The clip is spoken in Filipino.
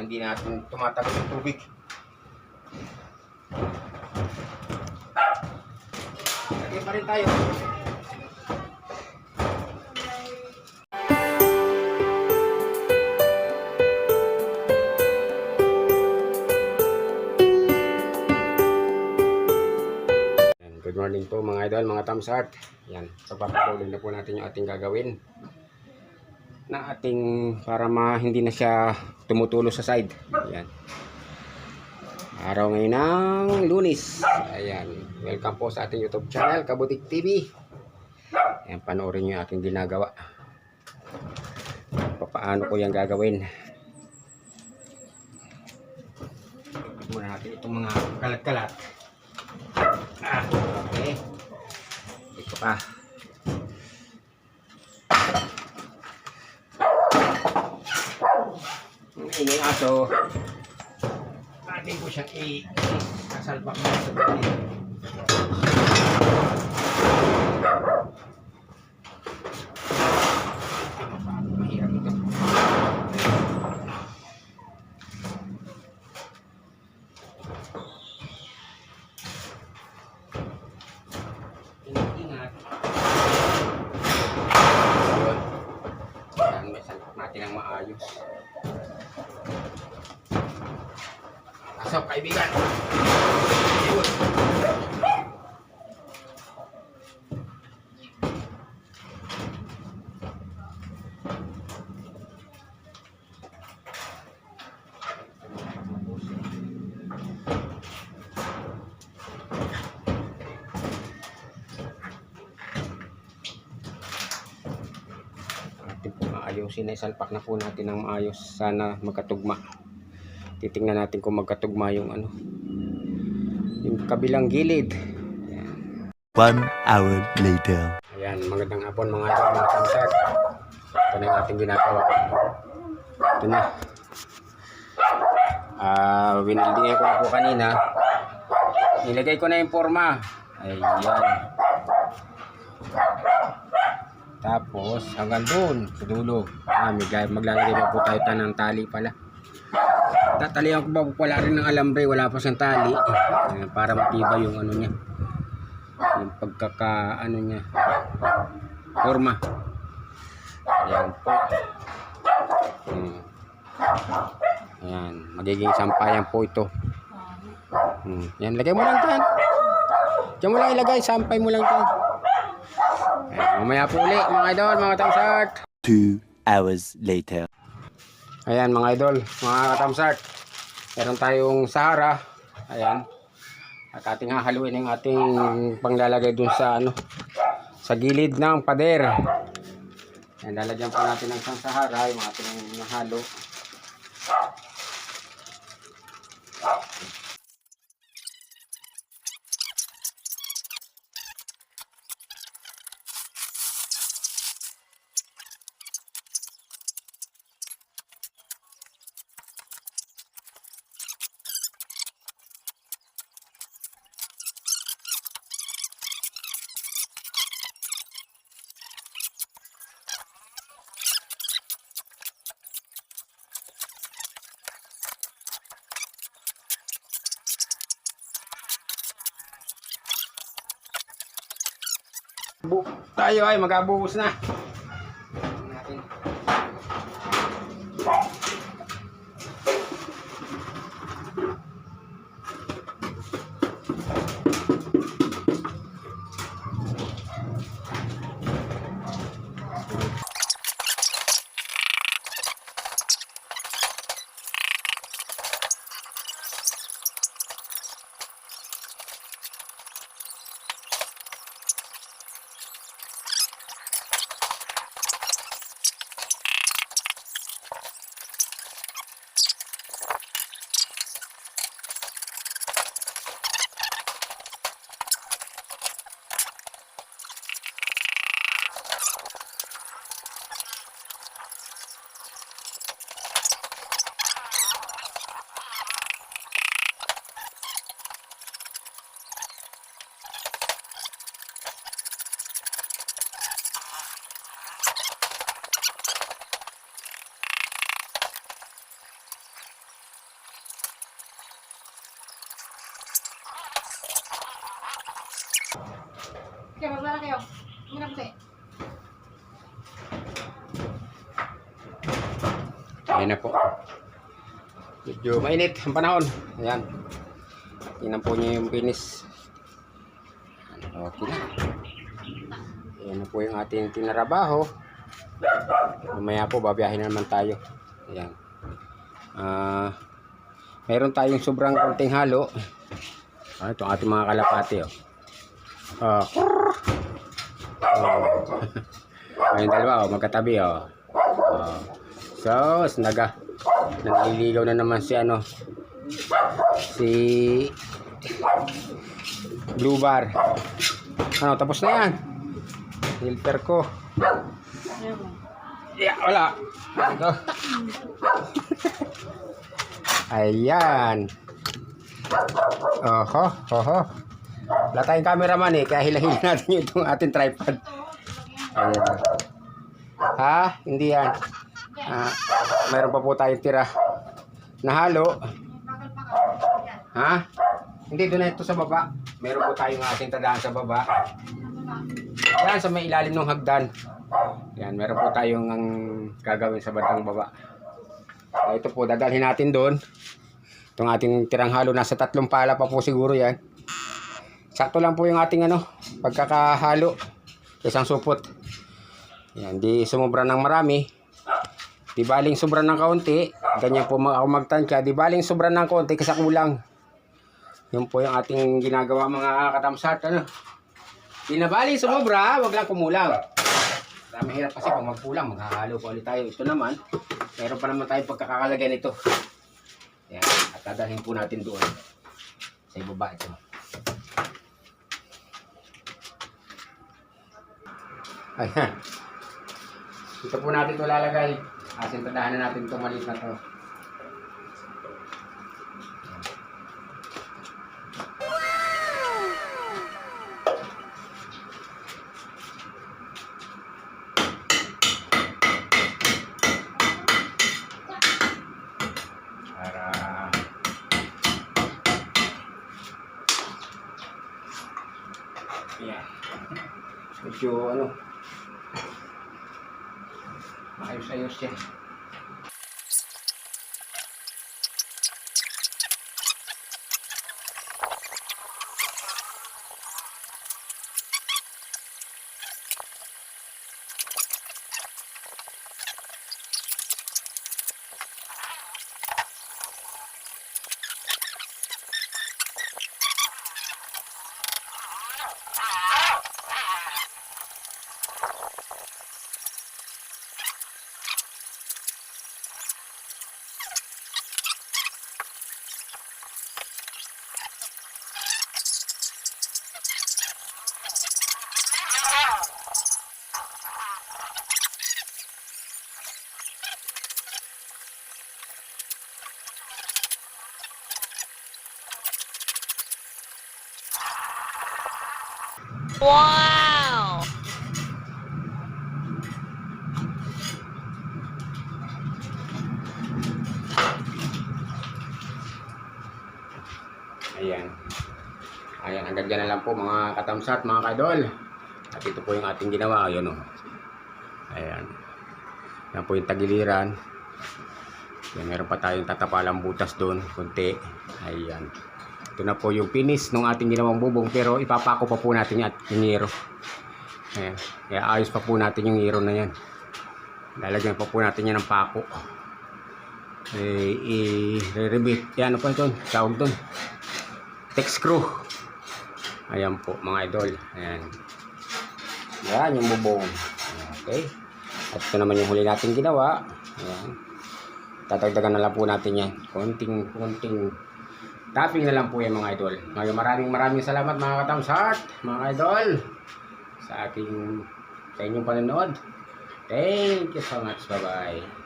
para hindi natin tumatagal yung tubig. Lagyan pa rin tayo. Good morning po mga idol, mga thumbs heart. Yan, so papatuloy na po natin yung ating gagawin na ating para ma hindi na siya tumutulo sa side. Yan. Araw ngayon ng lunis. Ayan. Welcome po sa ating YouTube channel, Kabutik TV. Ayan, panoorin nyo yung aking ginagawa. Paano ko yung gagawin. Muna natin itong mga kalat-kalat. Ah, okay. Ito pa. Ang ingay aso. Atin ko siyang i-kasalpak mo sa gabi. Pasok, kaibigan. Po maayusin na isalpak na po natin ng maayos. Sana magkatugma. Titingnan natin kung magkatugma yung ano. Yung kabilang gilid. Ayan. One hour later. Ayan, magandang hapon mga mga kamsat. Ito na yung ating ginagawa. Ito na. Ah, winildingan ko na po kanina. Nilagay ko na yung forma. Ayan. Tapos, hanggang doon, sa dulo. Ah, maglalagay pa po tayo ta ng tali pala. Tatalihan ko ba po pala rin ng alambre, wala pa siyang tali. Ayan, para matibay yung ano niya. Yung pagkaka, ano niya, forma. Ayan po. Hmm. Ayan, magiging sampayan po ito. Hmm. Yan, lagay mo lang dyan. Diyan mo lang ilagay, sampay mo lang dyan. Ayan, mamaya po uli, mga idol, mga tamsart. Two hours later. Ayan, mga idol, mga tamsart. Meron tayong Sahara. Ayan. At ating hahaluin yung ating panglalagay dun sa ano sa gilid ng pader. Ayan, lalagyan pa natin ng Sahara yung ating nahalo. Bu tayo ay mag-abuhos na. Kayo. Minap kasi. Ayan na po. Medyo mainit ang panahon. Ayan. Tingnan po niyo yung finish. Okay na. Ayan na po yung ating tinarabaho. Mamaya po, babiyahin na naman tayo. Ayan. Ah, meron tayong sobrang konting halo. Ah, ito ang ating mga kalapati, oh. Ah. Oh. Ayun dalawa, oh, magkatabi, oh. Oh. So, naga naliligaw na naman si ano si Blue Bar. Ano, tapos na yan. Filter ko. Yeah, wala. Ito. Ayan. Oho, oho. Wala tayong cameraman eh, kaya hilahilin natin itong ating tripod. Ayan. Ha? Hindi yan. Ah, mayroon pa po tayong tira na halo. Ha? Hindi, doon na ito sa baba. Meron po tayong ating tadaan sa baba. Yan, sa may ilalim ng hagdan. Yan, meron po tayong ang gagawin sa bandang baba. Ah, ito po, dadalhin natin doon. Itong ating tirang halo, nasa tatlong pala pa po siguro yan. Sakto lang po yung ating ano, pagkakahalo. Isang supot. Yan, di sumubra ng marami. Di baling sobra ng kaunti. Ganyan po ako magtansya. Di baling sobra ng kaunti kasi kulang. Yun po yung ating ginagawa mga katamsat. Ano? Di na sumobra, wag lang kumulang. Kaya mahirap kasi pag magkulang, maghahalo pa ulit tayo. Ito naman, meron pa naman tayong pagkakakalagay nito. Yan, at dadalhin po natin doon. Sa ibaba ito. Ayan. Ito po natin ito lalagay. Asin tadahan na natin itong maliit na to. Para Ayan. Medyo ano Maayos-ayos yan. Wow! Ayan. Ayan, hanggang dyan na lang po mga katamsat, mga kadol. At ito po yung ating ginawa. Ayan o. Ayan. Yan po yung tagiliran. Yan, meron pa tayong tatapalang butas doon. Kunti. Ayan. Ito na po yung finish ng ating ginawang bubong. Pero ipapako pa po natin yung ating hero. Ayan. Kaya ayos pa po natin yung hero na yan. Lalagyan pa po natin yan ng pako. Eh, i-rebit. Yan, ano pa ito? Tawag doon. Text screw. Ayan po, mga idol. Ayan. Yan, yung bubong. Okay. At ito naman yung huli natin ginawa. Ayan. Tatagdagan na lang po natin yan. Konting, konting tapping na lang po yan mga idol. Maraming maraming salamat mga katamsat, mga idol. Sa aking, sa inyong panonood. Thank you so much. Bye-bye.